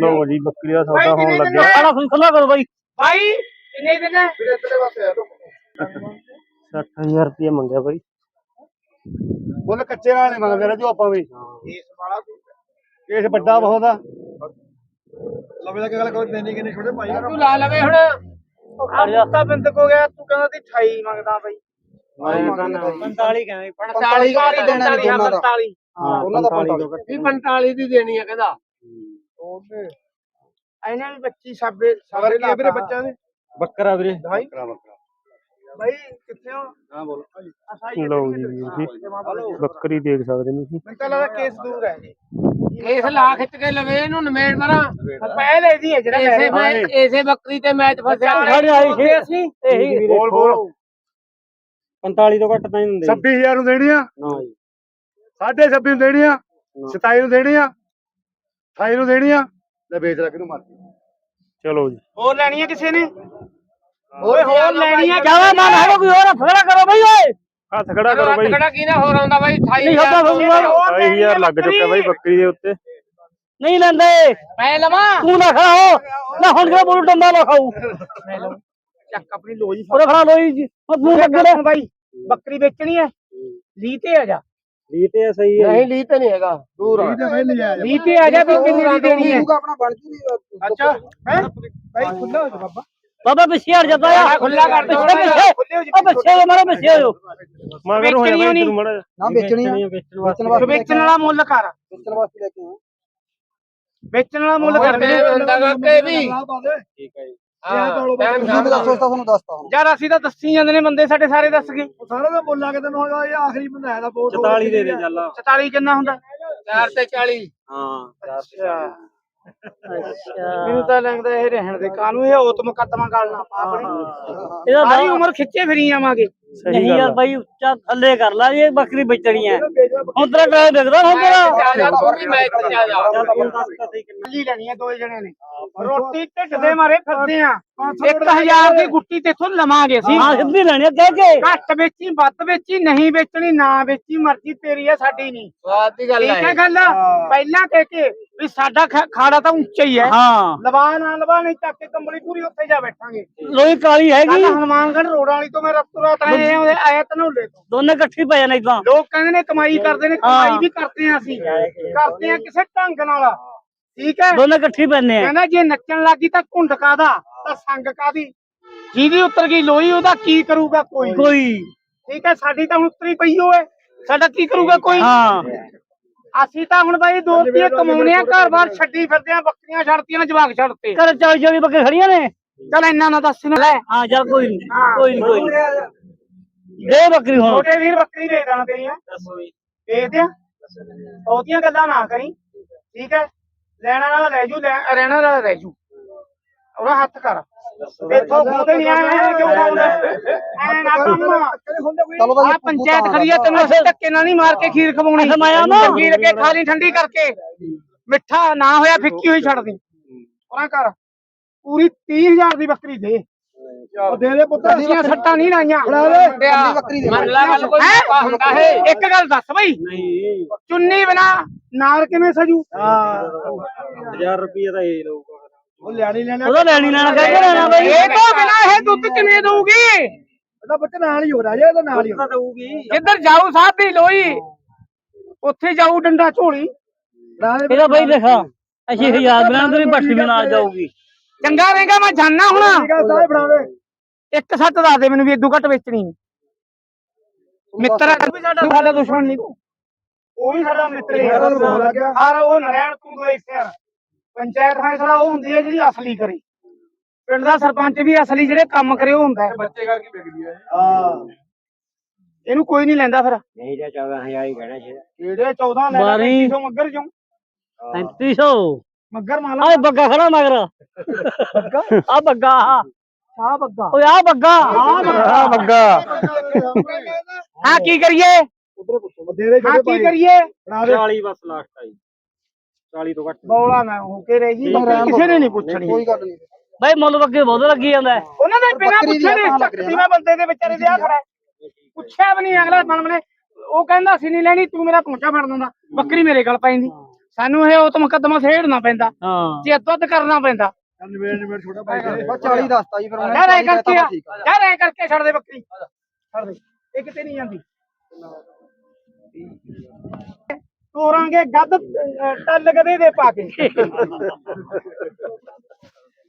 ਲੋ ਜੀ ਬੱਕਰੀ ਦਾ ਬਾਈ ਸੌਦਾ ਹੋਣ ਕਿੰਨੇ ਲੱਗਿਆ। ਦਿਨ ਆੜਾ ਖੁੱਲਾ ਕਰੋ ਬਾਈ। ਭਾਈ ਕਿੰਨੇ ਦਿਨ ਹੈ? ਵੀਰੇ ਤੇਰੇ ਵਾਸਤੇ ਆ ਤੂੰ 60000 ਰੁਪਏ ਮੰਗਿਆ ਬਾਈ। ਬੋਲ ਕੱਚੇ ਨਾਲ ਨਹੀਂ ਮੰਗਦੇ ਰਾਜੂ ਆਪਾਂ ਵੀ। ਇਸ ਵਾਲਾ ਕੇਸ ਵੱਡਾ ਬਹੁਤ ਆ। ਲਵੇ ਲੱਗੇ ਗੱਲ ਕੋਈ ਦੇਣੀ ਕਿ ਨਹੀਂ ਛੋਟੇ ਭਾਈ। ਤੂੰ ਲਾ ਲਵੇ ਹੁਣ। ਹਫਤਾ ਬਿੰਦਕ ਹੋ ਗਿਆ ਤੂੰ ਕਹਿੰਦਾ ਸੀ 28 ਮੰਗਦਾ ਬਾਈ। 45 ਕਹਿੰਦੇ 45 ਘੱਟ ਦੇਣਾ ਨੀ ਦੋਨਾਂ ਦਾ। 45 ਹਾਂ ਉਹਨਾਂ ਦਾ 45 ਤੋਂ ਘੱਟ ਵੀ 45 ਦੀ ਦੇਣੀ ਆ ਕਹਿੰਦਾ। ਇਹਨਾਂ ਵੀ 25 ਸਾਬੇ ਸਵਰ ਕੀ ਵੀਰੇ ਬੱਚਾ ਦੇ। ਬੱਕਰਾ ਵੀਰੇ। ਭਾਈ ਬੱਕਰਾ ਬੱਕਰਾ। ਭਾਈ ਕਿੱਥੇ ਹੋ? ਹਾਂ ਬੋਲ। ਅਸਾਈ ਲਓ ਜੀ ਵੀਰ ਜੀ। ਬੱਕਰੀ ਦੇਖ ਸਕਦੇ ਤੁਸੀਂ। ਮੈਨੂੰ ਤਾਂ ਲੱਗਦਾ ਕੇਸ ਦੂਰ ਹੈ ਜੀ। ਕੇਸ ਲਾ ਖਿੱਚ ਕੇ ਲਵੇ ਇਹਨੂੰ ਨਮੇੜ ਮਰਾਂ। ਪਹਿਲੇ ਦੀ ਹੈ ਜਿਹੜਾ ਇਸੇ ਮੈਂ ਇਸੇ ਬੱਕਰੀ ਤੇ ਮੈਚ ਫਸਿਆ ਸਾਡੇ ਆਈ ਸੀ। ਅਸੀਂ। ਇਹੀ ਬੋਲ ਬੋਲ। 45 ਤੋਂ ਘੱਟ ਤਾਂ ਨਹੀਂ ਹੁੰਦੇ 26000 ਨੂੰ ਦੇਣੀ ਆ। ਨਾ ਜੀ। ਸਾਢੇ 26 ਨੂੰ ਦੇਣੀ ਆ 27 ਨੂੰ ਦੇਣੀ ਆ 28 ਨੂੰ ਦੇਣੀ ਆ ਲੈ ਵੇਚ ਲੈ ਕਿਨੂੰ ਮਰਦੀ ਚਲੋ ਜੀ। ਹੋਰ ਲੈਣੀ ਹੈ ਕਿਸੇ ਨੇ? ਓਏ ਹੋਰ ਲੈਣੀ ਹੈ ਕਿਆ ਮਨ ਹੈਗਾ ਕੋਈ ਹੋਰ ਫੜਾ ਕਰੋ ਬਾਈ ਓਏ। ਹੱਥ ਖੜਾ ਕਰੋ ਬਾਈ। ਕਿਹੜਾ ਕਿਹਦਾ ਹੋਰ ਆਉਂਦਾ ਬਾਈ 28 ਨਹੀਂ ਹੁੰਦਾ ਤੁਹਾਨੂੰ 28000 ਲੱਗ ਚੁੱਕਾ ਬਾਈ ਬੱਕਰੀ। ਦੇ ਉੱਤੇ। ਨਹੀਂ ਲੈਂਦੇ। ਮੈਂ ਲਵਾਂ। ਤੂੰ ਨਾ ਖਾਓ ਨਾ ਹੁਣ ਕਿਹੜਾ ਬੋਲ ਡੰਡਾ ਨਾ ਖਾਊ। ਮੈਂ ਲਵਾਂ। ਚੱਕ ਆਪਣੀ ਲੋਈ ਫੜਾ। ਲੋਈ ਜੀ। ਤੂੰ ਬਾਈ ਬੱਕਰੀ ਵੇਚਣੀ ਹੈ। ਲੀ ਤੇ ਆ ਜਾ। ਵੀ ਤੇ ਸਹੀ ਹੈ ਨਹੀਂ ਲੀ ਤੇ ਨਹੀਂ ਹੈਗਾ ਦੂਰ ਆ। ਤੇ ਪਹਿਲੇ ਆ ਲੀ ਤੇ ਆ ਜਾ ਵੀ ਕਿੰਨੀ ਦੀ ਦੇਣੀ ਹੈ। ਆਪਣਾ ਬਣ ਜੂ ਅੱਛਾ ਹੈ? ਭਾਈ ਖੁੱਲਾ ਹੋ ਜਾ ਬਾਬਾ। ਬਾਬਾ ਪਿੱਛੇ ਹਟ ਜਾਂਦਾ ਆ ਖੁੱਲਾ ਕਰ ਦੇ ਪਿੱਛੇ ਪਿੱਛੇ। ਉਹ ਪਿੱਛੇ। ਹੋ ਮਾਰੇ ਪਿੱਛੇ ਹੋ ਮਗਰ ਹੋ ਵੇਚਣੀ ਜਾ ਹੋਣੀ। ਤੈਨੂੰ ਮੜਾ ਨਾ ਵੇਚਣੀ ਆ। ਵੇਚਣ ਵਾਸਤੇ। ਵੇਚਣ ਵਾਲਾ ਮੁੱਲ ਕਰ। ਵੇਚਣ ਵਾਸਤੇ ਲੈ ਕੇ ਆ ਵੇਚਣ ਵਾਲਾ ਮੁੱਲ ਕਰ। ਦੇ ਬੰਦਾ ਕਰਕੇ ਵੀ। ਠੀਕ ਹੈ ਜੀ। ਮੈਂ ਦੱਸੋ ਤੁਹਾਨੂੰ ਦੱਸਤਾ ਹੁਣ। ਯਾਰ ਅਸੀਂ ਤਾਂ ਦੱਸੀ ਜਾਂਦੇ ਨੇ ਬੰਦੇ ਸਾਡੇ ਸਾਰੇ ਦੱਸ ਗਏ। ਸਾਰਾ ਦਾ ਬੋਲਾ ਕੇ ਤੈਨੂੰ ਹੋਗਾ ਇਹ ਆਖਰੀ ਬੰਦਾ ਹੈ ਦਾ ਬੋਲ 44 ਦੇ ਦੇ ਚੱਲ। 44 ਕਿੰਨਾ ਹੁੰਦਾ? 4 ਤੇ 40 ਹਾਂ ਅੱਛਾ। ਮੈਨੂੰ ਤਾਂ ਲੱਗਦਾ ਇਹ ਰਹਿਣ ਦੇ ਕਾਨੂੰ ਇਹ ਔਤ ਮੁਕੱਦਮਾ ਕਰਨਾ ਆਪਣੀ। ਇਹਦਾ ਸਾਰੀ ਉਮਰ ਖਿੱਚੇ ਫਿਰੀ ਜਾਵਾਂਗੇ ਨਹੀਂ ਯਾਰ ਬਾਈ ਉੱਚਾ ਥੱਲੇ ਕਰ ਲੈ ਇਹ ਬੱਕਰੀ ਵੇਚਣੀ ਹੈ। ਹੁਣ ਤੇਰਾ ਟਾਇਰ ਦਿਖਦਾ ਹੁਣ ਤੇਰਾ ਜਾ ਤੂੰ ਵੀ ਮੈਚ ਤੇ ਜਾ ਜਾ ਲੈਣੀ ਹੈ ਦੋ ਜਣੇ ਨੇ। ਰੋਟੀ ਢਿੱਡ ਦੇ ਮਾਰੇ ਫਿਰਦੇ ਆ। 1000 ਦੀ ਗੁੱਟੀ ਤੇਥੋਂ ਲਵਾਂਗੇ ਅਸੀਂ। ਹਾਂ ਸਿੱਧੀ ਲੈਣੀ ਹੈ ਕਹਿ ਕੇ। ਘੱਟ ਵੇਚੀ ਵੱਧ ਵੇਚੀ ਨਹੀਂ ਵੇਚਣੀ ਨਾ ਵੇਚੀ ਮਰਜ਼ੀ ਤੇਰੀ ਆ ਸਾਡੀ ਨਹੀਂ। ਬਾਤ ਦੀ ਗੱਲ ਠੀਕ ਹੈ ਗੱਲ? ਪਹਿਲਾਂ ਕਹਿ ਕੇ ਵੀ ਸਾਡਾ ਖਾੜਾ ਤਾਂ ਉੱਚਾ ਹੀ ਹੈ। ਹਾਂ। ਲਵਾ ਨਾ ਲਵਾ ਨਹੀਂ ਚੱਕ ਕੇ ਕੰਬਲੀ ਪੂਰੀ ਉੱਥੇ ਜਾ ਬੈਠਾਂਗੇ। ਲੋਈ ਕਾਲੀ ਹੈਗੀ। ਕੱਲ ਹਨੂਮਾਨਗੜ੍ਹ ਰੋਡ ਵਾਲੀ ਤੋਂ ਮੈਂ ਰਸਤੋਂ ਰਾਤ ਆਏ ਆਏ ਆਇਆ ਤਨੌਲੇ ਤੋਂ। ਦੋਨੇ ਇਕੱਠੀ ਪੈ ਜਾਣੇ ਇਦਾਂ। ਲੋਕ ਕਹਿੰਦੇ ਨੇ ਕਮਾਈ ਕਰਦੇ ਨੇ ਹਾਂ। ਕਮਾਈ ਵੀ ਕਰਦੇ ਆ ਅਸੀਂ। ਕਰਦੇ ਆ ਕਿਸੇ ਢੰਗ ਨਾਲ। ਠੀਕ ਹੈ? ਦੋਨੇ ਇਕੱਠੀ ਪੈਣੇ ਆ। ਕਹਿੰਦਾ ਜੇ ਨੱਚਣ ਲੱਗੀ ਤਾਂ ਘੁੰਡ ਕਾਦਾ ਤਾਂ ਸੰਗ ਕਾਦੀ ਜਿਹਦੀ ਉਤਰ ਗਈ ਲੋਈ ਉਹਦਾ ਕੀ ਕਰੂਗਾ ਕੋਈ? ਕੋਈ। ਠੀਕ ਹੈ ਸਾਡੀ ਤਾਂ ਹੁਣ ਉਤਰੀ ਪਈ ਹੋਏ ਸਾਡਾ ਕੀ ਕਰੂਗਾ ਕੋਈ? ਹਾਂ। ਅਸੀਂ ਤਾਂ ਹੁਣ ਬਾਈ ਦੋ ਰੁਪਏ ਕਮਾਉਣੇ ਆ ਘਰ-ਬਾਰ ਛੱਡੀ ਫਿਰਦੇ ਆ ਬੱਕਰੀਆਂ ਛੱਡਤੀਆਂ ਨੇ ਜਵਾਕ ਛੱਡਤੇ। ਕਰ ਚਾਲੀ ਚਾਲੀ ਬੱਕੇ ਖੜੀਆਂ ਨੇ? ਚਲ ਇੰਨਾ ਨਾ ਦੱਸ ਨਾ। ਲੈ। ਹਾਂ ਚੱਲ ਕੋਈ ਨਹੀਂ ਕੋਈ ਨਹੀਂ ਕੋਈ। ਦੇ ਬੱਕਰੀ ਹੁਣ। ਛੋਟੇ ਵੀਰ ਬੱਕਰੀ ਦੇ ਦਾਂ ਤੇਰੀਆਂ। ਦੇ ਦਿਆਂ। ਬਹੁਤੀਆਂ ਗੱਲਾਂ ਨਾ ਕਰੀ। ਠੀਕ ਹੈ। ਲੈਣਾ ਨਾਲ ਰਹਿ ਜੂ ਲੈ- ਰਹਿਣਾ ਨਾਲ ਰਹਿ ਜੂ। ਉਹਦਾ ਹੱਥ ਕਰ। ਇੱਥੋਂ ਖੋਦੇ ਨਹੀਂ ਆਏ ਕਿਉਂ ਖੋਦੇ ਐ ਨਾ ਕੰਮ ਚਲੋ ਬਾਈ ਆ ਪੰਚਾਇਤ ਖੜੀ ਆ ਤੈਨੂੰ ਅਸੀਂ ਧੱਕੇ ਨਾਲ ਨਹੀਂ ਮਾਰ ਕੇ ਖੀਰ ਖਵਾਉਣੀ। ਮੈਂ ਆਵਾਂ? ਚੰਗੀ ਲੱਗੇ ਖਾ ਲਈ ਠੰਡੀ ਕਰਕੇ। ਮਿੱਠਾ ਨਾ ਹੋਇਆ ਫਿੱਕੀ ਹੋਈ ਛੱਡ ਦੀ। ਉਹਨਾਂ ਕਰ। ਪੂਰੀ 30000 ਦੀ ਬੱਕਰੀ ਦੇ। ਉਹ ਦੇ ਦੇ ਪੁੱਤ। ਅਸੀਂ ਸੱਟਾਂ ਨਹੀਂ ਲਾਈਆਂ। ਬੱਕਰੀ ਦੇ। ਮੰਨ ਲਾ ਗੱਲ ਕੋਈ ਮੌਕਾ ਹੁੰਦਾ ਹੈ। ਇੱਕ ਗੱਲ ਦੱਸ ਬਈ। ਨਹੀਂ। ਚੁੰਨੀ ਬਿਨਾ ਨਾਲ ਕਿਵੇਂ ਸਜੂ? 1000 ਰੁਪਏ ਦਾ ਇਹ ਲਊਗਾ। ਉਹ ਲਿਆਣੀ ਲੈਣਾ ਉਹਦਾ ਲੈਣੀ ਲੈਣਾ ਕਹਿ ਕੇ ਲੈਣਾ ਬਾਈ। ਇਹ ਤੋਂ ਬਿਨਾ ਇਹ ਦੁੱਧ ਕਿਵੇਂ ਦਊਗੀ? ਇਹਦਾ ਬੱਚਾ ਨਾਲ ਹੀ ਹੋ ਰਿਹਾ ਜੇ ਇਹਦਾ ਨਾਲ ਹੀ ਹੋ ਦਊਗੀ। ਜਿੱਧਰ ਜਾਊ ਸਾਹਿਬ ਦੀ ਲੋਈ ਉੱਥੇ ਜਾਊ ਡੰਡਾ ਝੋਲੀ। ਇਹਦਾ ਬਾਈ ਦੇਖਾ ਅਸੀਂ ਹਜ਼ਾਰ ਬਣਾ ਤੇਰੀ ਬੱਠੀ ਵੀ ਨਾਲ ਜਾਊਗੀ। ਚੰਗਾ ਰਹੇਗਾ ਮੈਂ ਜਾਣਾ ਹੁਣ। ਸਾਰੇ ਦੇ। ਇੱਕ ਸੱਤ ਦੱਸ ਦੇ ਮੈਨੂੰ ਵੀ ਇਦੋਂ ਘੱਟ ਵੇਚਣੀ। ਮਿੱਤਰ ਹੈ ਵੀ ਸਾਡਾ ਸਾਡਾ ਦੁਸ਼ਮਣ ਨਹੀਂ। ਤੂੰ ਉਹ ਵੀ ਸਾਡਾ ਮਿੱਤਰ ਹੀ ਹੈ ਲੱਗਿਆ। ਹਰ ਉਹ ਨਰੈਣ ਤੂੰ ਇੱਕ ਯਾਰ ਪੰਚਾਇਤ ਫੈਸਲਾ ਉਹ ਹੁੰਦੀ ਹੈ ਜਿਹੜੀ ਅਸਲੀ ਕਰੇ। ਪਿੰਡ ਦਾ ਸਰਪੰਚ ਵੀ ਅਸਲੀ ਜਿਹੜੇ ਕੰਮ ਕਰੇ ਉਹ ਹੁੰਦਾ ਹੈ। ਬੱਚੇ ਕਰਕੇ ਵਿਕਦੀ ਹੈ। ਹਾਂ। ਇਹਨੂੰ ਕੋਈ ਨਹੀਂ ਲੈਂਦਾ ਫਿਰ। ਨਹੀਂ ਜਾਂ 14000 ਹੀ ਕਹਿਣਾ ਸੀ ਕਿਹੜੇ 14 ਲੈ ਬਾਰੀ। 300 ਮੱਗਰ ਚੋਂ। 3500 ਮੱਗਰ ਮਾਲਾ। ਆਏ ਬੱਗਾ ਖੜਾ ਮਗਰ। ਆ ਬੱਗਾ। ਆ ਆ ਬੱਗਾ। ਓਏ ਆ ਬੱਗਾ। ਆ ਬੱਗਾ। ਹਾਂ ਕੀ ਕਰੀਏ? ਉਧਰ ਪੁੱਛੋ ਦੇ ਦੇ ਹਾਂ ਕੀ ਕਰੀਏ? ਬਣਾ ਦੇ। 40 ਬਸ ਲਾਸਟ ਆਈ 40 ਤੋਂ ਘੱਟ ਬੌਲਾ ਨਾ ਹੋ ਕੇ ਰਹਿ ਜੀ ਕਿਸੇ ਨੇ ਨਹੀਂ ਪੁੱਛਣੀ। ਕੋਈ ਗੱਲ ਨਹੀਂ। ਬਾਈ ਮੁੱਲ ਬੱਗੇ ਬਹੁਤ ਲੱਗੀ ਜਾਂਦਾ। ਉਹਨਾਂ ਦੇ ਬਿਨਾ ਬੱਕਰੀ ਦੀ ਪੁੱਛੇ ਲੱਗ ਚੱਕਦੀ ਮੈਂ ਬੰਦੇ ਦੇ ਵਿਚਾਰੇ ਦੇ ਆ ਖੜਾ। ਪੁੱਛਿਆ ਵੀ ਨਹੀਂ ਅਗਲਾ ਮਨ ਮਨੇ ਉਹ ਕਹਿੰਦਾ ਸੀ ਨਹੀਂ ਲੈਣੀ ਤੂੰ ਮੇਰਾ ਪਹੁੰਚਾ ਫੜ ਦਿੰਦਾ। ਬੱਕਰੀ ਮੇਰੇ ਗਲ ਪੈਂਦੀ ਸਾਨੂੰ ਇਹ ਉਹ ਤਾਂ ਮੁਕੱਦਮਾ ਛੇੜਨਾ ਪੈਂਦਾ। ਹਾਂ। ਜੇ ਅੱਧ ਕਰਨਾ ਪੈਂਦਾ। ਨਿਬੇੜ ਨਿਬੇੜ ਛੋਟਾ ਭਾਈ। ਬਸ 40 ਦੱਸਤਾ ਜੀ ਫਿਰ ਉਹਨੇ ਯਾਰ ਐ 40 ਕਰਕੇ ਯਾਰ ਐ ਕਰਕੇ ਛੱਡ ਦੇ ਬੱਕਰੀ। ਛੱਡ ਦੇ। ਇਹ ਕਿਤੇ ਨਹੀਂ ਜਾਂਦੀ। ਤੋਰਾਂਗੇ ਗੱਦ ਟੱਲ ਗਦੇ ਦੇ ਪਾ ਕੇ।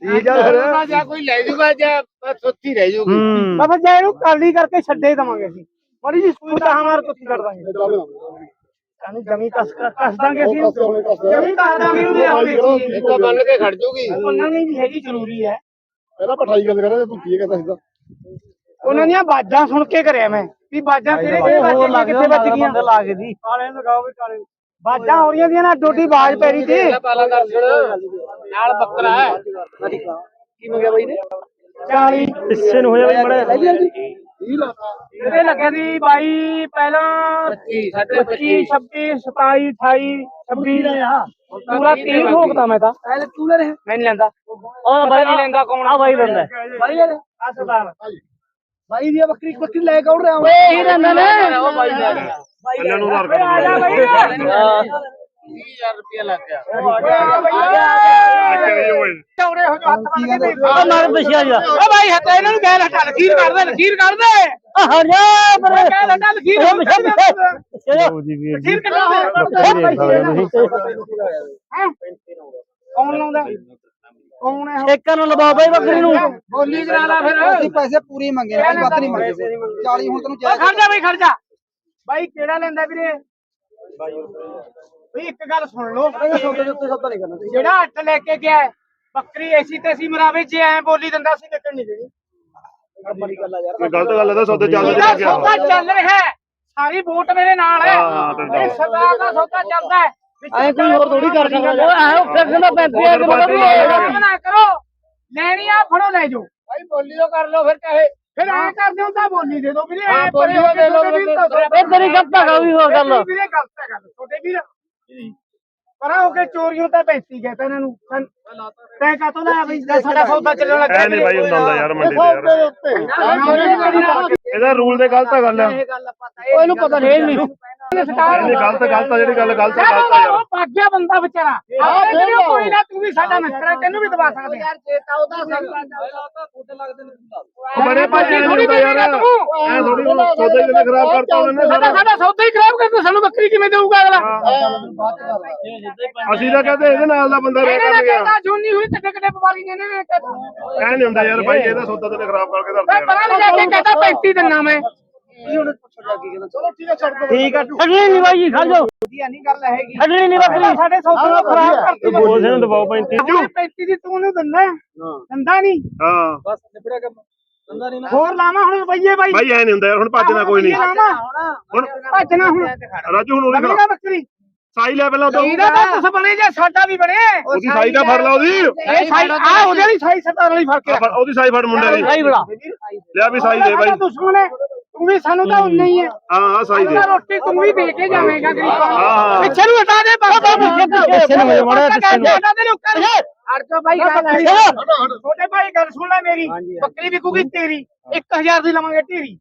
ਠੀਕ ਆ ਫਿਰ। ਜਾਂ ਕੋਈ ਲੈ ਜੂਗਾ ਜਾਂ ਸੁੱਤੀ ਰਹਿ ਜੂਗੀ। ਹੂੰ। ਬਸ ਜੇ ਇਹਨੂੰ ਕਾਲੀ ਕਰਕੇ ਛੱਡੇ ਦਵਾਂਗੇ ਅਸੀਂ। ਬੜੀ ਜੀ ਸਕੂਲ ਦਾ ਹਮਾਰ ਕੁੱਤੀ ਕਰ ਦਾਂਗੇ। ਸਾਨੂੰ ਜਮੀ ਕਸ ਕਸ ਦਾਂਗੇ ਅਸੀਂ। ਜਮੀ ਕਸ ਦਾਂਗੇ ਉਹਦੇ ਆਪੇ ਤਾਂ ਬੰਨ ਕੇ ਖੜ ਜੂਗੀ। ਉਹਨਾਂ ਦੀ ਵੀ ਹੈਗੀ ਜ਼ਰੂਰੀ ਹੈ। ਪਹਿਲਾਂ ਪਠਾਈ ਗੱਲ ਕਰੇ ਤੂੰ ਕੀ ਕਹਿੰਦਾ ਸਿੱਧਾ ਉਹਨਾਂ ਦੀਆਂ ਬਾਜਾਂ ਸੁਣ ਕੇ ਕਰਿਆ ਮੈਂ। ਵੀ ਬਾਜਾਂ ਕਿਹੜੇ ਕਿਹੜੇ ਗਈਆਂ ਕਿੱਥੇ ਵੱਜ ਗਈਆਂ? ਬੰਦੇ ਲਾ ਕੇ ਦੀ ਕਾਲੇ ਨੂੰ ਲਗਾਓ ਵੀ ਕਾਲੇ ਬਾਜਾਂ ਹੋ ਰਹੀਆਂ ਦੀਆਂ ਨਾ ਡੋਡੀ ਬਾਜ ਪੈ ਰਹੀ ਸੀ। ਪਾਲਾ ਦਰਸ਼ਨ। ਨਾਲ ਬੱਕਰਾ ਹੈ। ਕੀ ਮੰਗਿਆ ਬਾਈ ਨੇ? 40 ਹਿੱਸੇ ਨੂੰ ਹੋਇਆ ਵੀ ਮੜਾ ਇਹਦੇ ਲੱਗੇ ਦੀ 22 ਪਹਿਲਾਂ 25 26 27 28 26 ਪੂਰਾ 30 ਭੋਗਦਾ ਮੈਂ ਤਾਂ। ਤੂੰ ਲੈ ਮੈਂ ਨਹੀਂ ਲੈਂਦਾ। ਉਹ ਬਾਈ ਨਹੀਂ ਲੈਂਦਾ ਕੌਣ ਆ। ਬਾਈ ਲੈਂਦਾ। ਬਾਈ ਆ ਸਰਦਾਰ। ਬਾਈ ਦੀ ਬੱਕਰੀ ਬੱਕਰੀ ਲੈ ਕੇ ਆਉਣ ਰਿਹਾ। ਓਏ ਇਹੀ ਲੈਂਦਾ ਨੇ? ਉਹ ਬਾਈ ਲੈ ਗਿਆ ਇਹਨਾਂ ਨੂੰ ਉਧਾਰ ਆ ਜਾ ਬਾਈ ਚੌੜੇ ਹੋ ਜਾ ਹੱਥ ਕੇ ਦੇ ਉਹ ਪਿਛਿਆ ਜਾ। ਓ ਬਾਈ ਹੱਥ ਇਹਨਾਂ ਨੂੰ ਕਹਿ ਹਟਾ ਲਖੀਰ ਕਰ ਦੇ ਲਖੀਰ ਕਰ ਦੇ। ਹਟ ਜਾ ਪਰੇ ਕਹਿ ਹਟਾ ਲਖੀਰ ਜੀ। ਵੀਰ ਲਖੀਰ ਕਿੱਦਾਂ ਹੈ ਕੌਣ ਲਾਉਂਦਾ? ਕੌਣ ਹੈ ਠੇਕਾ ਨੂੰ ਲਵਾ ਬਾਈ ਬੱਕਰੀ ਨੂੰ। ਬੋਲੀ ਕਰਾ ਲਾ ਫਿਰ। ਅਸੀਂ ਪੈਸੇ ਪੂਰੇ ਹੀ ਮੰਗੇ ਨੇ ਵੱਧ ਨਹੀਂ ਮੰਗੇ 40 ਹੁਣ ਤੈਨੂੰ ਓ ਖੜ ਜਾ ਬਈ ਖੜ ਜਾ। ਬਾਈ ਕਿਹੜਾ ਲੈਂਦਾ ਵੀਰੇ? ਬਈ ਇੱਕ ਗੱਲ ਸੁਣ ਲਓ। ਸੌਦੇ ਦੇ ਉੱਤੇ ਸੌਦਾ ਨਹੀਂ ਕਰਨਾ ਜਿਹੜਾ ਅੱਟ ਲੈ ਕੇ ਗਿਆ ਹੈ, ਬੱਕਰੀ ਐਸੀ ਤੈਸੀ ਮਰਾਵੇ ਜੇ ਐ ਬੋਲੀ ਦਿੰਦਾ ਸੀ ਕਿੱਕਣ ਨਹੀਂ ਦੇਣੀ। ਬੜੀ ਗੱਲ ਆ ਯਾਰ ਗਲਤ ਗੱਲ ਹੈ ਤਾਂ ਸੌਦੇ ਚੱਲ ਇਹਦਾ ਸੌਦਾ ਚੱਲ ਰਿਹਾ ਹੈ। ਸਾਰੀ ਵੋਟ ਮੇਰੇ ਨਾਲ ਹੈ। ਹਾਂ, ਤੇ ਇਹ ਸਰਦਾਰ ਦਾ ਸੌਦਾ ਚੱਲਦਾ ਹੈ। ਐ ਕੋਈ ਹੋਰ ਥੋੜੀ ਕਰ ਸਕਦਾ ਉਹ ਐ ਫਿਰ ਕਹਿੰਦਾ 35 ਕਿਲੋ ਦਾ ਵੀ ਕੰਮ ਨਾ ਕਰੋ। ਲੈਣੀ ਆ ਫੜੋ ਲੈ ਜਾਓ। ਭਾਈ ਬੋਲੀ ਤੋਂ ਕਰ ਲਓ ਫਿਰ ਚਾਹੇ ਫਿਰ ਐ ਕਰਦੇ ਹੋ ਤਾਂ ਬੋਲੀ ਦੇ ਦਿਓ ਵੀਰੇ ਐ ਬੋਲੀ ਦੇ ਲਓ ਇਹ ਤੇਰੀ ਗਲਤ ਹੈਗਾ ਵੀ ਹੋਰ ਗੱਲ ਵੀਰੇ ਗਲਤ ਹੈ ਗੱਲ ਤੁਹਾਡੇ ਵੀਰ ਪਰਾਂ ਹੋ ਕੇ ਚੋਰੀਆਂ ਤਾਂ 35 ਗਏ ਤਾਂ ਇਹਨਾਂ ਨੂੰ ਸਨ- ਤੈਂ ਕਾਤੋਂ ਲਾਇਆ ਬਈ ਜਦ ਸਾਡਾ ਸੌਦਾ ਚੱਲਣ ਲੱਗਾ ਐ ਨਹੀਂ ਬਾਈ ਹੁੰਦਾ ਹੁੰਦਾ ਯਾਰ ਮੰਡੀ ਤੇ ਯਾਰ ਇਹਦਾ ਰੂਲ ਦੇ ਗਲਤ ਗੱਲ ਆ ਉਹ ਇਹਨੂੰ ਪਤਾ ਨਹੀਂ ਨਹੀਂ ਇਹਨੇ ਗਲਤ ਗਲਤ ਆ ਜਿਹੜੀ ਗੱਲ ਗਲਤ ਆ ਗਲਤ ਆ ਯਾਰ। ਉਹ ਭੱਗ ਗਿਆ ਬੰਦਾ ਵਿਚਾਰਾ। ਆਪਣੇ ਵੀਡੀਓ ਕੋਈ ਨਾ ਤੂੰ ਵੀ ਸਾਡਾ ਮਿੱਤਰ ਹੈ ਤੈਨੂੰ ਵੀ ਦਬਾ ਸਕਦੇ ਯਾਰ ਜੇ ਤਾਂ ਉਹਦਾ ਉਹ ਬੜੇ ਭਾਜੀ ਨਹੀਂ ਹੁੰਦਾ ਯਾਰ। ਐ ਥੋੜੀ ਸੌਦੇ ਜਿਹਨੇ ਖਰਾਬ ਕਰਤਾ ਉਹਨੇ ਸਾਡਾ ਸਾਡਾ ਸੌਦਾ ਹੀ ਖਰਾਬ ਕਰਦਾ ਸਾਨੂੰ ਬੱਕਰੀ ਕਿਵੇਂ ਦੇਊਗਾ ਅਗਲਾ? ਅਸੀਂ ਤਾਂ ਕਹਿੰਦੇ ਇਹਦੇ ਨਾਲ ਦਾ ਬੰਦਾ ਰਹਿ ਕਰ ਗਿਆ। ਕਹਿੰਦਾ ਜੁੰਨੀ ਹੋਈ ਟੱਡੇ ਟੱਡੇ ਪਵਾਲੀ ਨੇ ਇਹਨੇ ਐ ਨਹੀਂ ਹੁੰਦਾ ਯਾਰ ਬਾਈ ਇਹਦਾ ਸੌਦਾ ਤੇ ਖਰਾਬ ਕਰਕੇ ਦੱਸ ਪਰਾਂ ਲੈ ਕੇ ਕਹਿੰਦਾ 35 ਦਿਨਾ ਮੈਂ। ਚਲੋ ਠੀਕ ਹੈ ਛੱਡ ਦੋ ਠੀਕ ਆ ਛੱਡਣੀ ਨਹੀਂ ਬਾਈ ਜੀ ਖੜ ਜਾਓ ਵਧੀਆ ਨਹੀਂ ਗੱਲ ਹੈਗੀ। ਛੱਡਣੀ ਨਹੀਂ ਬੱਕਰੀ ਸਾਡੇ ਸੌਦੇ ਨੂੰ ਖਰਾਬ ਕਰਤੀ। ਬੋਲ ਨੂੰ ਦਬਾਓ 35 ਤੂੰ 35 ਦੀ ਤੂੰ ਉਹਨੂੰ ਦਿੰਦਾ ਹੈ? ਦਿੰਦਾ ਨਹੀਂ। ਹਾਂ। ਬਸ ਨਿਬੜਿਆ ਕੰਮ ਦੰਦਾ ਨਹੀਂ ਹੋਰ ਲਾਵਾਂ ਹੁਣ ਰੁਪਈਏ ਬਾਈ। ਬਾਈ ਐ ਨਹੀਂ ਹੁੰਦਾ ਯਾਰ ਹੁਣ ਭੱਜਣਾ ਕੋਈ ਨਹੀਂ। ਲਾਵਾਂ। ਹੁਣ ਭੱਜਣਾ ਹੁਣ। ਰਾਜੂ ਹੁਣ ਉਹਦੀ ਲੱਗੇਗਾ ਬੱਕਰੀ। ਸਾਈ ਲੈ ਪਹਿਲਾਂ ਉਦੋਂ ਇਹਦਾ ਤਾਂ। ਕੁਛ ਬਣੇ ਜੇ ਸਾਡਾ ਵੀ ਬਣੇ। ਉਹਦੀ ਸਾਈ ਦਾ ਫੜ ਲਾ ਉਹਦੀ। ਇਹ ਸਾਈ ਆ ਉਹਦੇ ਵਾਲੀ ਸਾਈ ਸਤਾਰ ਵਾਲੀ ਫੜ- ਉਹਦੀ ਸਾਈ ਫੜ ਮੁੰਡੇ ਦੀ। ਬਾਈ ਬੜਾ ਲਿਆ ਵੀ ਸਾਈ ਦੇ ਬਾਈ। ਸਾਡਾ ਦੁਸ਼ਮਣ ਹੈ। ਤੂੰ ਵੀ ਸਾਨੂੰ ਤਾਂ ਉਨਾ ਹੀ ਹੈ ਹਾਂ ਹਾਂ ਸਾਈ ਦੇ ਰੋਟੀ ਤੂੰ ਵੀ ਦੇ ਕੇ ਜਾਵੇਂਗਾ ਗਰੀਬਾਂ ਨੂੰ। ਪਿੱਛੇ ਨੂੰ ਹਟਾ ਦੇ ਬਸ। ਪਿੱਛੇ ਨੂੰ ਮਾੜਾ ਪਿੱਛੇ ਨੂੰ। ਹਟਾ ਦੇ ਲੋਕਾਂ ਨੂੰ। ਹਟ ਜਾ ਬਾਈ ਗੱਲ ਹੈ। ਛੋਟੇ ਭਾਈ ਗੱਲ ਸੁਣ ਲੈ ਮੇਰੀ। ਬੱਕਰੀ ਵਿਕੂਗੀ ਤੇਰੀ। 1000 ਦੀ ਲਵਾਂਗੇ ਢੇਰੀ।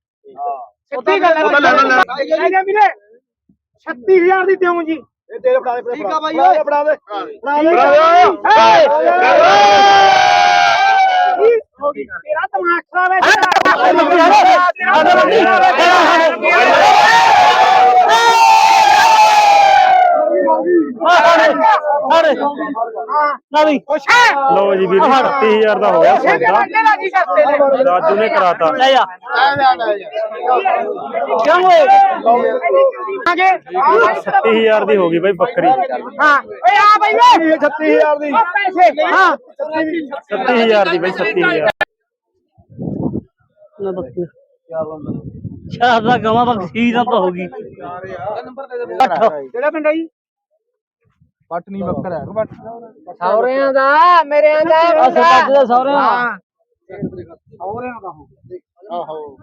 ਸਿੱਧੀ ਗੱਲ ਹੈ। ਲੈ ਜਾ ਵੀਰੇ। 36000 ਦੀ ਦੇਉਂ ਜੀ। ਇਹ ਤੇਰੇ ਫੜਾ ਦੇ ਠੀਕ ਆ ਬਾਈ ਓਏ। ਫੜਾ ਦੇ। ਤੇਰਾ ਦਿਮਾਗ ਖਰਾਬ ਹੈ। ਅਰੇ ਨਾ ਵੀ ਖੁਸ਼ ਹੈ ਲਓ ਜੀ ਵੀਰ ਜੀ 30000 ਦਾ ਹੋ ਗਿਆ ਇਹ ਸੌਦਾ ਬੰਦੇ ਦਾ ਕੀ ਕਰਦੇ ਨੇ ਰਾਜੂ ਨੇ ਕਰਾਤਾ ਲੈ ਜਾ ਕਿਉਂ ਓਏ ਆਗੇ 30000 ਦੀ ਹੋ ਗਈ ਬਾਈ ਬੱਕਰੀ ਹਾਂ ਓਏ ਆ ਬਈ ਓਏ 36000 ਦੀ ਉਹ ਪੈਸੇ ਹਾਂ 37000 ਦੀ ਬਾਈ 37000 ਨਾ ਬੱਕਰੀ ਚਾਰ ਦਾ ਗਵਾ ਬਖਸ਼ੀ ਨਾ ਹੋਗੀ ਕਿਹੜਾ ਪਿੰਡ ਆ ਜੀ? ਪੱਟ ਨਹੀਂ ਬੱਕਰਾ ਹੈ। ਪੱਟ ਸੌਰਿਆਂ ਦਾ ਮੇਰਿਆਂ ਦਾ ਦਾ ਦਾ। ਸੌਰਿਆਂ ਦਾ ਆਹੋ।